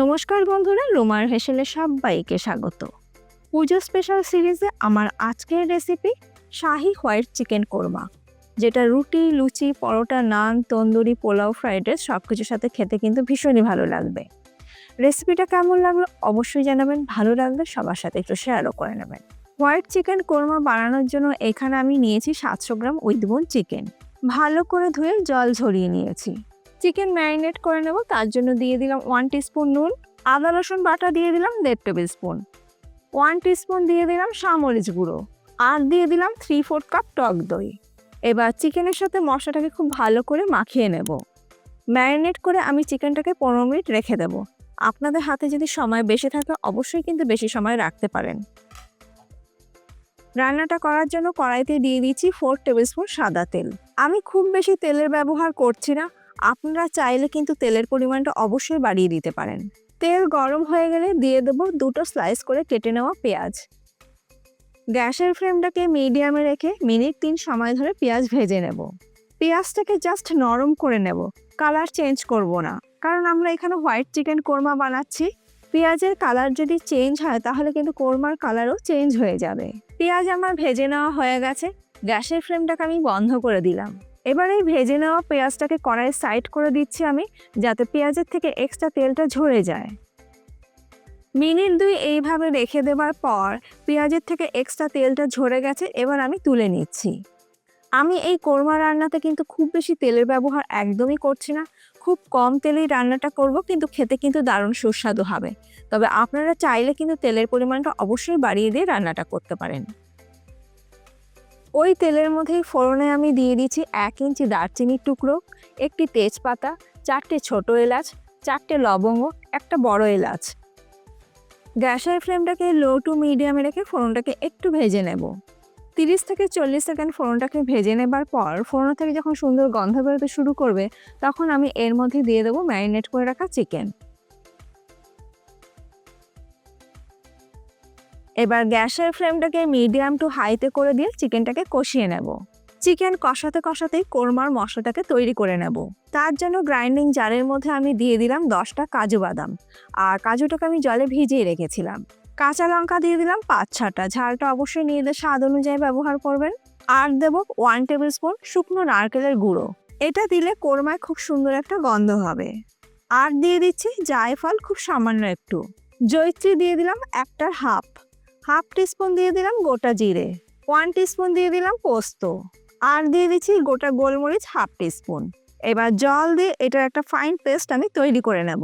নমস্কার বন্ধুরা, রুমার হেসেলে সবাইকে স্বাগত। পুজো স্পেশাল সিরিজে আমার আজকের recipe shahi white chicken korma, যেটা রুটি, লুচি, পরোটা, নান, তন্দুরি, পোলাও ফ্রাইড রাইস সব কিছুর সাথে খেতে কিন্তু ভীষণই ভালো লাগবে। রেসিপিটা কেমন লাগল অবশ্যই জানাবেন, ভালো লাগলে সবার সাথে একটু শেয়ারও করে নেবেন। হোয়াইট চিকেন কোরমা বানানোর জন্য এখানে আমি নিয়েছি সাতশো গ্রাম উইথবোন চিকেন। ভালো করে ধুয়ে জল ঝরিয়ে নিয়েছি। চিকেন ম্যারিনেট করে নেব, তার জন্য দিয়ে দিলাম ওয়ান টিস্পুন নুন, আদা, রসুন বাটা দিয়ে দিলাম দেড় টেবিল স্পুন ওয়ান টিস্পুন দিয়ে দিলাম সামরিচ গুঁড়ো, আর দিয়ে দিলাম থ্রি ফোর্থ কাপ টক দই। এবার চিকেনের সাথে মশলাটাকে খুব ভালো করে মাখিয়ে নেব। ম্যারিনেট করে আমি চিকেনটাকে পনেরো মিনিট রেখে দেব। আপনাদের হাতে যদি সময় বেশি থাকে, অবশ্যই কিন্তু বেশি সময় রাখতে পারেন। রান্নাটা করার জন্য কড়াইতে দিয়ে দিচ্ছি ফোর টেবিল স্পুন সাদা তেল। আমি খুব বেশি তেলের ব্যবহার করছি না। আপনারা চাইলে কিন্তু তেলের পরিমাণটা অবশ্যই বাড়িয়ে দিতে পারেন। তেল গরম হয়ে গেলে দিয়ে দেবো দুটো স্লাইস করে কেটে নেওয়া পেঁয়াজ। গ্যাসের ফ্লেমটাকে মিডিয়ামে রেখে মিনিট তিন সময় ধরে পেঁয়াজ ভেজে নেব। পেঁয়াজটাকে জাস্ট নরম করে নেব। কালার চেঞ্জ করব না। কারণ আমরা এখানে হোয়াইট চিকেন কোরমা বানাচ্ছি। পেঁয়াজের কালার যদি চেঞ্জ হয়, তাহলে কিন্তু কোরমার কালারও চেঞ্জ হয়ে যাবে। পেঁয়াজ আমার ভেজে নেওয়া হয়ে গেছে। গ্যাসের ফ্লেমটাকে আমি বন্ধ করে দিলাম। এবার এই ভেজে নেওয়া পেঁয়াজটাকে কড়াই সাইড করে দিচ্ছি আমি, যাতে পেঁয়াজের থেকে এক্সট্রা তেলটা ঝরে যায়। মিনিট দুই এইভাবে রেখে দেওয়ার পর পেঁয়াজের থেকে এক্সট্রা তেলটা ঝরে গেছে, এবার আমি তুলে নিচ্ছি। আমি এই কোরমা রান্নাতে কিন্তু খুব বেশি তেলের ব্যবহার একদমই করছি না। খুব কম তেলেই রান্নাটা করব, কিন্তু খেতে কিন্তু দারুণ সুস্বাদু হবে। তবে আপনারা চাইলে কিন্তু তেলের পরিমাণটা অবশ্যই বাড়িয়ে দিয়ে রান্নাটা করতে পারেন। ওই তেলের মধ্যেই ফোড়নে আমি দিয়ে দিচ্ছি এক ইঞ্চি দারচিনির টুকরো, একটি তেজপাতা, চারটে ছোট এলাচ, চারটে লবঙ্গ, একটা বড় এলাচ। গ্যাসের ফ্লেমটাকে লো টু মিডিয়ামে রেখে ফোড়নটাকে একটু ভেজে নেব। তিরিশ থেকে চল্লিশ সেকেন্ড ফোড়নটাকে ভেজে নেবার পর, ফোড়ন থেকে যখন সুন্দর গন্ধ বেরোতে শুরু করবে, তখন আমি এর মধ্যে দিয়ে দেবো ম্যারিনেট করে রাখা চিকেন। এবার গ্যাসের ফ্লেমটাকে মিডিয়াম টু হাইতে করে দিয়ে চিকেনটাকে কষিয়ে নেব। চিকেন কষাতে কষাতেই কোরমার মশলাটাকে তৈরি করে নেব। তার জন্য গ্রাইন্ডিং জারের মধ্যে আমি দিয়ে দিলাম দশটা কাজু বাদাম। আর কাজুটাকে আমি জলে ভিজিয়ে রেখেছিলাম। কাঁচা লঙ্কা দিয়ে দিলাম পাঁচ ছটা। ঝালটা অবশ্যই নিজেদের স্বাদ অনুযায়ী ব্যবহার করবেন। আর দেবো ওয়ান টেবিল স্পুন শুকনো নারকেলের গুঁড়ো। এটা দিলে কোরমায় খুব সুন্দর একটা গন্ধ হবে। আর দিয়ে দিচ্ছি জায়ফল খুব সামান্য একটু। জৈত্রী দিয়ে দিলাম একটার হাফ। হাফ টিস্পুন দিয়ে দিলাম গোটা জিরে, ওয়ান টিস্পুন দিয়ে দিলাম পোস্ত, আর দিয়ে দিচ্ছি গোটা গোলমরিচ হাফ টিস্পুন এবার জল দিয়ে এটার একটা ফাইন পেস্ট আমি তৈরি করে নেব।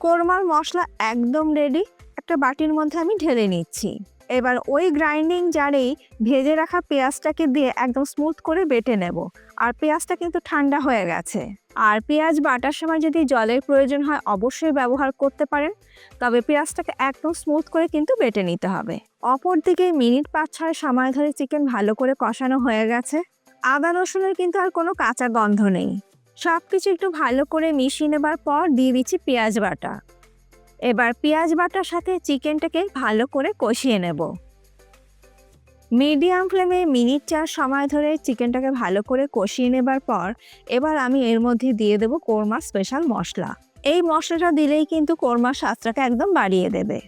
কোরমার মশলা একদম রেডি একটা বাটির মধ্যে আমি ঢেলে নিচ্ছি। এবার ওই গ্রাইন্ডিং জারেই ভেজে রাখা পেঁয়াজটাকে দিয়ে একদম স্মুথ করে বেটে নেব। আর পেঁয়াজটা কিন্তু ঠান্ডা হয়ে গেছে। আর পেঁয়াজ বাটার সময় যদি জলের প্রয়োজন হয় অবশ্যই ব্যবহার করতে পারেন। তবে পেঁয়াজটাকে একদম স্মুথ করে কিন্তু বেটে নিতে হবে। অপর দিকে মিনিট পাঁচ ছয় সময় ধরে চিকেন ভালো করে কষানো হয়ে গেছে। আদা, রসুনের কিন্তু আর কোনো কাঁচা গন্ধ নেই। সব কিছু একটু ভালো করে মিশিয়ে নেবার পর দিয়ে দিচ্ছি পেঁয়াজ বাটা। এবার পেঁয়াজ বাটার সাথে চিকেনটাকে ভালো করে কষিয়ে নেব। মিডিয়াম ফ্লেমে মিনিট চার সময় ধরে চিকেনটাকে ভালো করে কষিয়ে নেবার পর এবার আমি এর মধ্যে দিয়ে দেবো কোরমা স্পেশাল মশলা। এই মশলাটা দিলেই কিন্তু কোরমার স্বাদটাকে একদম বাড়িয়ে দেবে।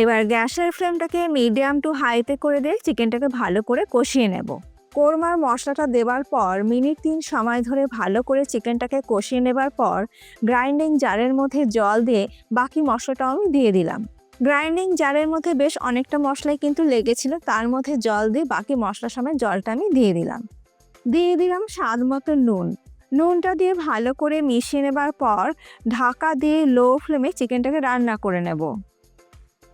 এবার গ্যাসের ফ্লেমটাকে মিডিয়াম টু হাইতে করে দিয়ে চিকেনটাকে ভালো করে কষিয়ে নেব। কোরমার মশলাটা দেওয়ার পর মিনিট তিন সময় ধরে ভালো করে চিকেনটাকে কষিয়ে নেবার পর গ্রাইন্ডিং জারের মধ্যে জল দিয়ে বাকি মশলাটাও আমি দিয়ে দিলাম। গ্রাইন্ডিং জারের মধ্যে বেশ অনেকটা মশলাই কিন্তু লেগেছিল, তার মধ্যে জল দিয়ে বাকি মশলার সময় জলটা আমি দিয়ে দিলাম। দিয়ে দিলাম স্বাদ মতো নুন। নুনটা দিয়ে ভালো করে মিশিয়ে নেবার পর ঢাকা দিয়ে লো ফ্লেমে চিকেনটাকে রান্না করে নেব।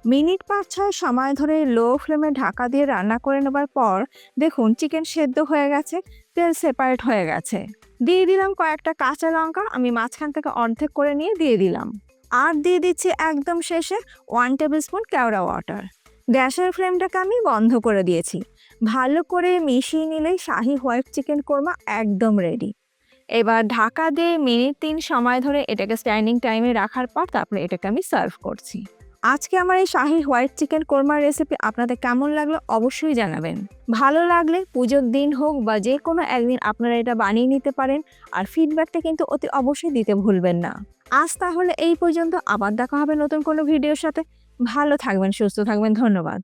মিনিট পাঁচ ছয় সময় ধরে লো ফ্লেমে ঢাকা দিয়ে রান্না করে নেবার পর দেখুন চিকেন সেদ্ধ হয়ে গেছে, তেল সেপারেট হয়ে গেছে। দিয়ে দিলাম কয়েকটা কাঁচা লঙ্কা, আমি মাঝখান থেকে অর্ধেক করে নিয়ে দিয়ে দিলাম। আর দিয়ে দিচ্ছি একদম শেষে ওয়ান টেবিল স্পুন কেওড়া ওয়াটার গ্যাসের ফ্লেমটাকে আমি বন্ধ করে দিয়েছি। ভালো করে মিশিয়ে নিলেই শাহি হোয়াইট চিকেন কোরমা একদম রেডি এবার ঢাকা দিয়ে মিনিট তিন সময় ধরে এটাকে স্ট্যান্ডিং টাইমে রাখার পর তারপরে এটাকে আমি সার্ভ করছি। আজকে আমার এই শাহি হোয়াইট চিকেন কোরমার রেসিপি আপনাদের কেমন লাগল অবশ্যই জানাবেন। ভালো লাগলে পুজোর দিন হোক বা যে কোনো একদিন আপনারা এটা বানিয়ে নিতে পারেন আর ফিডব্যাকটা কিন্তু অতি অবশ্যই দিতে ভুলবেন না। আজ তাহলে এই পর্যন্ত, আবার দেখা হবে নতুন কোনো ভিডিওর সাথে। ভালো থাকবেন, সুস্থ থাকবেন, ধন্যবাদ।